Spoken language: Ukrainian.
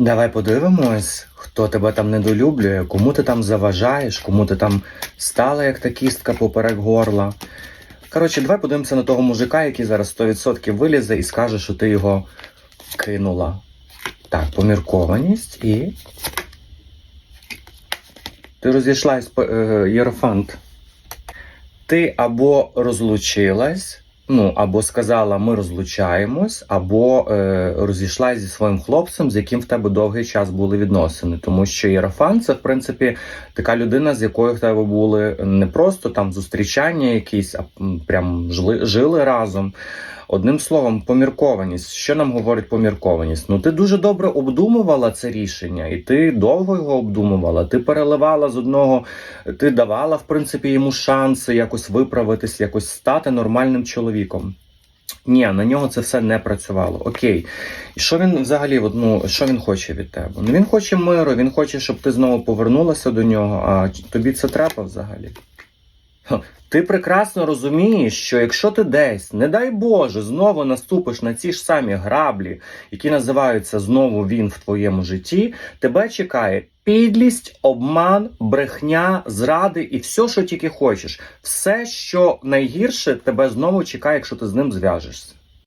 Давай подивимось, хто тебе там недолюблює, кому ти там заважаєш, кому ти там стала як та кістка поперек горла. Коротше, давай подивимося на того мужика, який зараз 100% вилізе і скаже, що ти його кинула. Так, поміркованість і. Ти розійшлась, е, Єрофант. Ти або розлучилась, ну, або сказала, ми розлучаємось, або е, розійшлась зі своїм хлопцем, з яким в тебе довгий час були відносини. Тому що Єрофан це, в принципі, така людина, з якою в тебе були не просто там зустрічання якісь, а прям жили, жили разом. Одним словом, поміркованість. Що нам говорить поміркованість? Ну, ти дуже добре обдумувала це рішення, і ти довго його обдумувала. Ти переливала з одного, ти давала, в принципі, йому шанси якось виправитись, якось стати нормальним чоловіком. Ні, на нього це все не працювало. Окей. І що він взагалі, ну, що він хоче від тебе? Ну він хоче миру, він хоче, щоб ти знову повернулася до нього, а тобі це треба взагалі. Ти прекрасно розумієш, що якщо ти десь, не дай Боже, знову наступиш на ці ж самі граблі, які називаються знову він в твоєму житті, тебе чекає підлість, обман, брехня, зради і все, що тільки хочеш. Все, що найгірше, тебе знову чекає, якщо ти з ним зв'яжешся.